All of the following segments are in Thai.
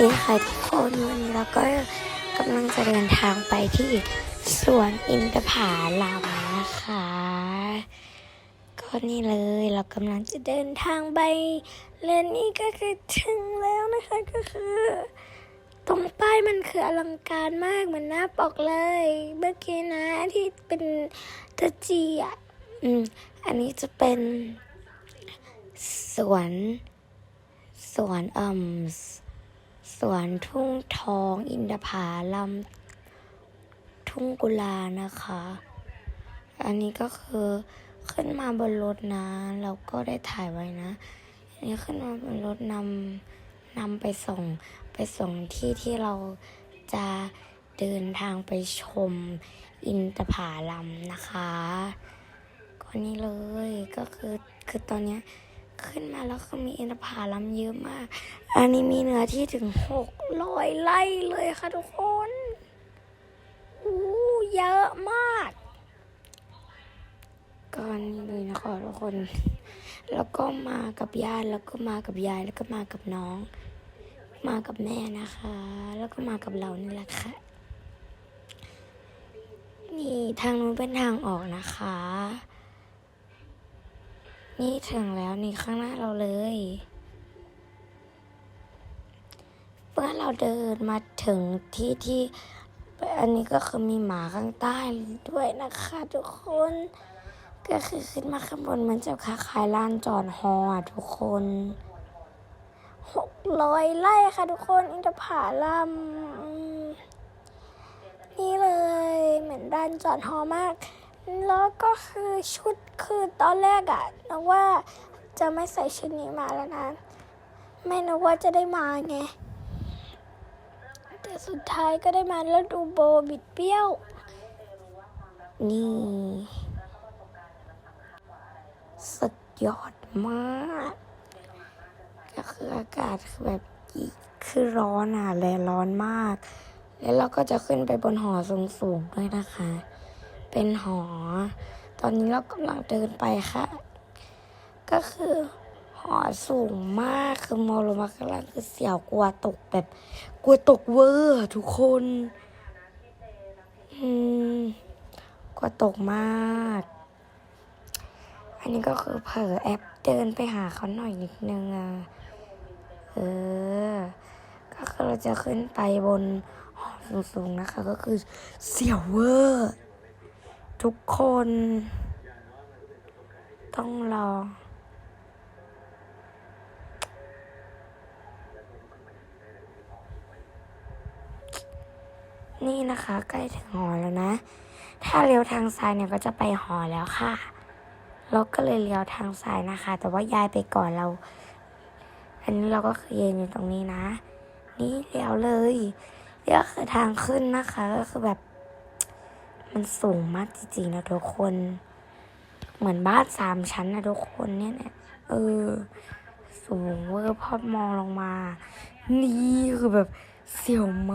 ดีค่ะทุกคนวันนี้เราก็กำลังจะเดินทางไปที่สวนอินทผาลัมนะคะ ก็นี่เลยเรากำลังจะเดินทางไปและนี่ก็คือถึงแล้วนะคะก็คือ ตรงป้ายมันคืออลังการมากเหมือนหน้าปกเลย เมื่อกี้นะที่เป็นตะจีอะอืมอันนี้จะเป็นสวนสวนอ่ม สวนทุ่งทอง อินทผาลัมทุ่งกุลานะคะ อันนี้ก็คือขึ้นมาบนรถนะ เราก็ได้ถ่ายไว้นะ อันนี้ขึ้นมาบนรถนำนำไปส่งไปส่งที่ที่เราจะเดินทางไปชมอินทผาลัมนะคะก็นี่เลยก็คือคือตอนเนี้ย ขึ้นมาแล้วก็มีอินทผลัมเยอะมาก อันนี้มีเนื้อที่ถึงหกร้อยไร่เลยค่ะทุกคนอู้เยอะมากก็นี่เลยนะคะทุกคน แล้วก็มากับญาติแล้วก็มากับยายแล้วก็มากับน้อง มากับแม่นะคะ แล้วก็มากับเรานี่แหละค่ะนี่ทางนู้นเป็นทางออกนะคะ นี่ถึงแล้วนี่ข้างหน้าเราเลย เมื่อเราเดินมาถึงที่ที่ อันนี้ก็คือมีหมาข้างใต้ด้วยนะคะทุกคน ก็คือขึ้นมาข้างบนมันจะคล้ายๆลานจอดฮออทุกคนหกร้อยไร่ค่ะทุกคน อินทผาลัมนี่เลย เหมือนลานจอดฮอมาก แล้วก็คือชุดคือตอนแรกอะนึกว่าจะไม่ใส่ชุดนี้มาแล้วนะ ไม่นึกว่าจะได้มาไง แต่สุดท้ายก็ได้มาแล้วดูโบบิดเปี้ยว นี่ สุดยอดมาก ก็คืออากาศคือแบบคือร้อนอะแลร้อนมาก แล้วเราก็จะขึ้นไปบนหอสูงๆด้วยนะคะ เป็นหอ ตอนนี้เรากำลังเดินไปค่ะ ก็คือหอสูงมากคือมองลงมาข้างล่างคือเสียวกลัวตกแบบ กลัวตกเวอร์ทุกคนอืมกลัวตกมาก อันนี้ก็คือเผลอแอปเดินไปหาเขาหน่อยนิดนึงอะเออ ก็คือเราจะขึ้นไปบนหอสูงๆนะคะ ก็คือเสียวเวอร์ ทุกคน ต้องรอ นี่นะคะ ใกล้ถึงหอแล้วนะ ถ้าเลี้ยวทางซ้ายเนี่ยก็จะไปหอแล้วค่ะ เราก็เลยเลี้ยวทางซ้ายนะคะ แต่ว่ายายไปก่อนเรา อันนี้เราก็คือยืนอยู่ตรงนี้นะ นี่เลี้ยวเลยเลี้ยวคือทางขึ้นนะคะ ก็คือแบบ มันสูงมากจริงๆนะทุกคน เหมือนบ้านสามชั้นนะทุกคนเนี่ยเนี่ยเออ สูงเวอร์พอมองลงมา นี่คือแบบเสียวม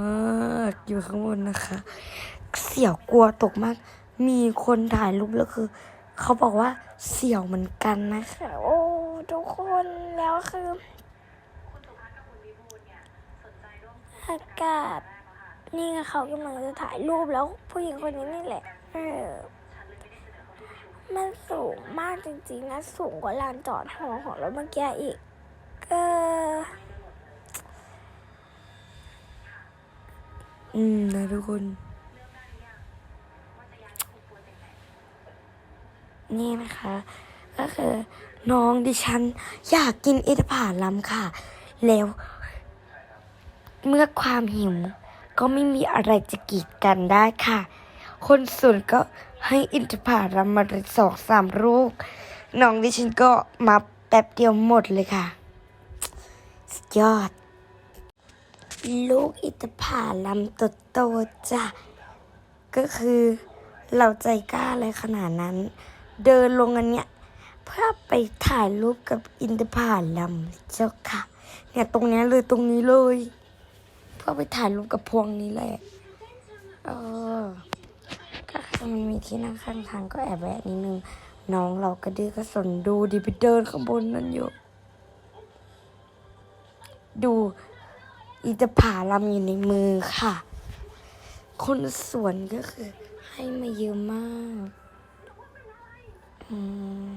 ากอยู่ข้างบนนะคะ เสียวกลัวตกมาก มีคนถ่ายรูปแล้วคือ เขาบอกว่าเสียวเหมือนกันนะคะ โอ้ทุกคนแล้วคืออากาศ นี่ไงเขากำลังจะถ่ายรูปแล้วผู้หญิงคนนี้นี่แหละ เออ มันสูงมากจริงๆนะ สูงกว่าลานจอดหอของรถเมื่อกี้อีกก็อืมนะทุกคน นี่นะคะ ก็คือน้องดิฉันอยากกินอินทผลัมค่ะ แล้ว เมื่อความหิว ก็ไม่มีอะไรจะกีดกันได้ค่ะ คนส่วนก็ให้อินทผลัมมาสองสามลูกน้องดิฉันก็มาแป๊บเดียวหมดเลยค่ะ สุดยอด ลูกอินทผลัมโตๆจ้ะก็คือเราใจกล้าเลยขนาดนั้น เดินลงอันเนี้ยเพื่อไปถ่ายรูปกับอินทผลัมเจ้าค่ะ เนี่ยตรงเนี้ยเลยตรงนี้เลย เพื่อไปถ่ายรูปกับพวงนี้แหละ เออก็คือมันมีที่นั่งข้างทางก็แอบแวะนิดนึง น้องเราก็ดื้อก็สนดูดิไปเดินข้างบนนั่นอยู่ ดูอินทผลัมอยู่ในมือค่ะ คนสวนก็คือ ให้มาเยอะมากอืม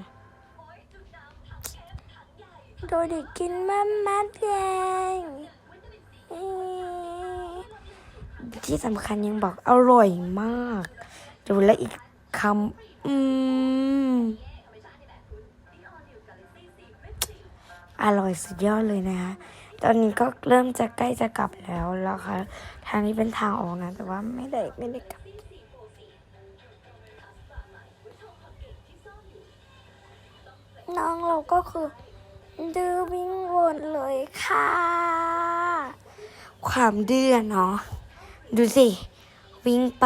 โดยเด็กกินมามัดแรง ที่สำคัญยังบอกอร่อยมาก ดูแลอีกคำอืม อร่อยสุดยอดเลยนะคะ ตอนนี้ก็เริ่มจะใกล้จะกลับแล้วแล้วค่ะ ทางนี้เป็นทางออกนะ แต่ว่าไม่ได้ไม่ได้กลับน้องเราก็คือดื้อวิ่งวนเลยค่ะ ความดื้อเนาะ ดูสิ วิ่งไป